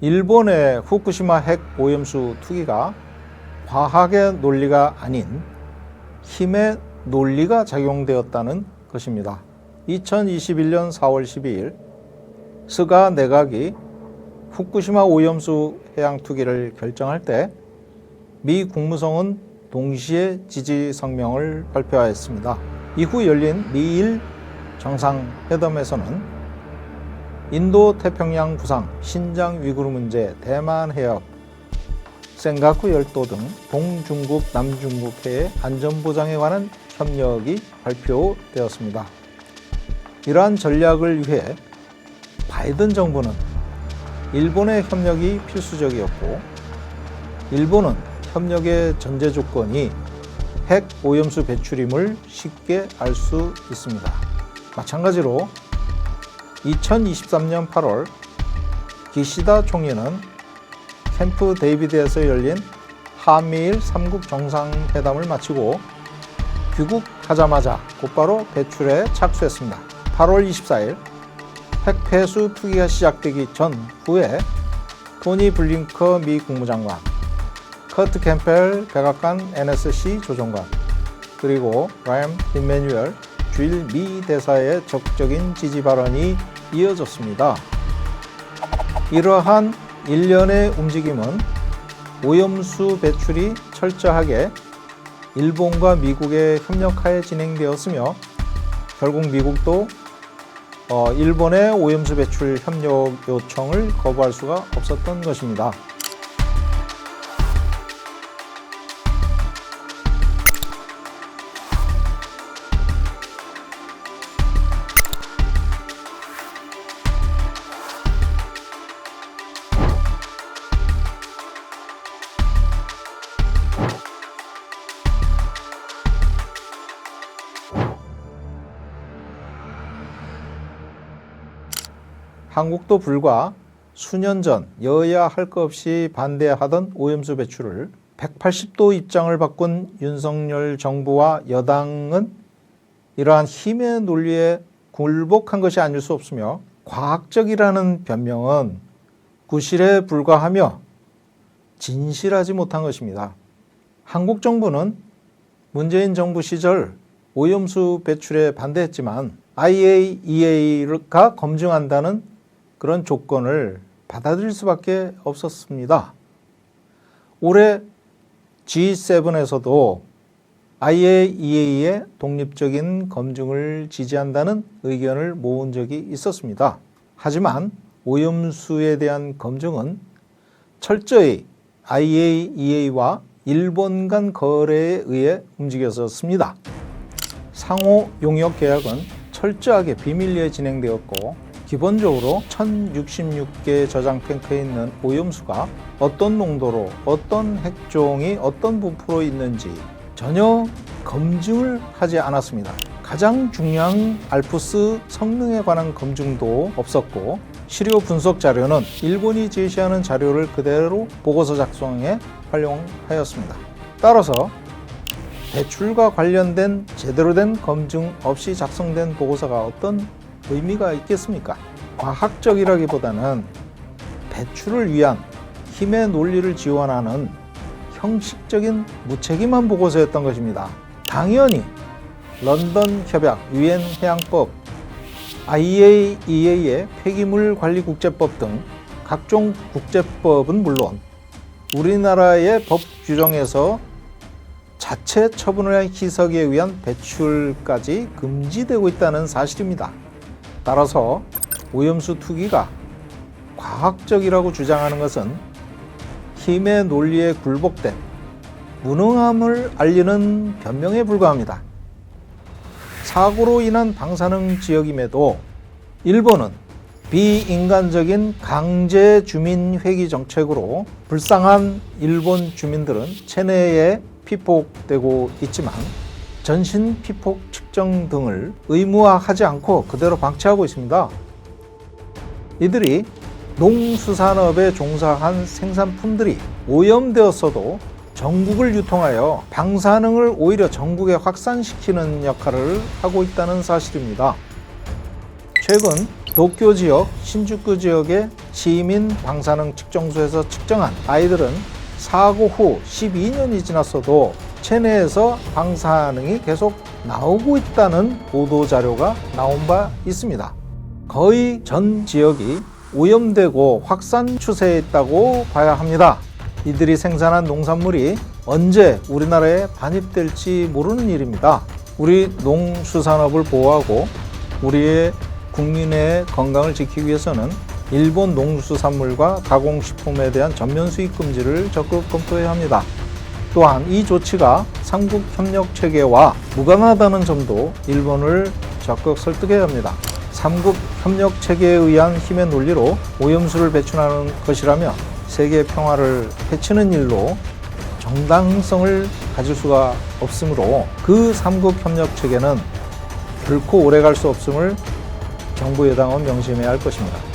일본의 후쿠시마 핵 오염수 투기가 과학의 논리가 아닌 힘의 논리가 작용되었다는 것입니다. 2021년 4월 12일 스가 내각이 후쿠시마 오염수 해양 투기를 결정할 때 미 국무성은 동시에 지지 성명을 발표하였습니다. 이후 열린 미일 정상회담에서는 인도 태평양 부상, 신장 위구르 문제, 대만 해협, 센가쿠 열도 등 동중국, 남중국해의 안전 보장에 관한 협력이 발표되었습니다. 이러한 전략을 위해 바이든 정부는 일본의 협력이 필수적이었고 일본은 협력의 전제 조건이 핵 오염수 배출임을 쉽게 알 수 있습니다. 마찬가지로 2023년 8월 기시다 총리는 캠프 데이비드에서 열린 한미일 3국 정상회담을 마치고 귀국하자마자 곧바로 배출에 착수했습니다. 8월 24일 핵 폐수 투기가 시작되기 전후에 토니 블링커 미 국무장관, 커트 캠펠 백악관 NSC 조정관, 그리고 램 히메뉴얼 주일 미 대사의 적극적인 지지 발언이 이어졌습니다. 이러한 일련의 움직임은 오염수 배출이 철저하게 일본과 미국의 협력하에 진행되었으며 결국 미국도 어, 일본의 오염수 배출 협력 요청을 거부할 수가 없었던 것입니다. 한국도 불과 수년 전 여야 할 것 없이 반대하던 오염수 배출을 180도 입장을 바꾼 윤석열 정부와 여당은 이러한 힘의 논리에 굴복한 것이 아닐 수 없으며 과학적이라는 변명은 구실에 불과하며 진실하지 못한 것입니다. 한국 정부는 문재인 정부 시절 오염수 배출에 반대했지만 IAEA가 검증한다는 그런 조건을 받아들일 수밖에 없었습니다. 올해 G7에서도 IAEA의 독립적인 검증을 지지한다는 의견을 모은 적이 있었습니다. 하지만 오염수에 대한 검증은 철저히 IAEA와 일본 간 거래에 의해 움직였었습니다. 상호 용역 계약은 철저하게 비밀리에 진행되었고 기본적으로 1066개 저장 탱크에 있는 오염수가 어떤 농도로 어떤 핵종이 어떤 부프로 있는지 전혀 검증을 하지 않았습니다. 가장 중요한 알프스 성능에 관한 검증도 없었고 시료 분석 자료는 일본이 제시하는 자료를 그대로 보고서 작성에 활용하였습니다. 따라서 배출과 관련된 제대로 된 검증 없이 작성된 보고서가 어떤 의미가 있겠습니까? 과학적이라기보다는 배출을 위한 힘의 논리를 지원하는 형식적인 무책임한 보고서였던 것입니다. 당연히 런던 협약, 유엔 해양법, IAEA의 폐기물 관리 국제법 등 각종 국제법은 물론 우리나라의 법 규정에서 자체 처분을 희석에 의한 배출까지 금지되고 있다는 사실입니다. 따라서 오염수 투기가 과학적이라고 주장하는 것은 힘의 논리에 굴복된 무능함을 알리는 변명에 불과합니다. 사고로 인한 방사능 지역임에도 일본은 비인간적인 강제 주민 회귀 정책으로 불쌍한 일본 주민들은 체내에 피폭되고 있지만 전신 피폭 측정 등을 의무화하지 않고 그대로 방치하고 있습니다. 이들이 농수산업에 종사한 생산품들이 오염되었어도 전국을 유통하여 방사능을 오히려 전국에 확산시키는 역할을 하고 있다는 사실입니다. 최근 도쿄 지역, 신주쿠 지역의 시민 방사능 측정소에서 측정한 아이들은 사고 후 12년이 지났어도 체내에서 방사능이 계속 나오고 있다는 보도 자료가 나온 바 있습니다. 거의 전 지역이 오염되고 확산 추세에 있다고 봐야 합니다. 이들이 생산한 농산물이 언제 우리나라에 반입될지 모르는 일입니다. 우리 농수산업을 보호하고 우리의 국민의 건강을 지키기 위해서는 일본 농수산물과 가공식품에 대한 전면 수입 금지를 적극 검토해야 합니다. 또한 이 조치가 삼국 협력 체계와 무관하다는 점도 일본을 적극 설득해야 합니다. 삼국 협력 체계에 의한 힘의 논리로 오염수를 배출하는 것이라면 세계 평화를 해치는 일로 정당성을 가질 수가 없으므로 그 삼국 협력 체계는 결코 오래 갈 수 없음을 정부 여당은 명심해야 할 것입니다.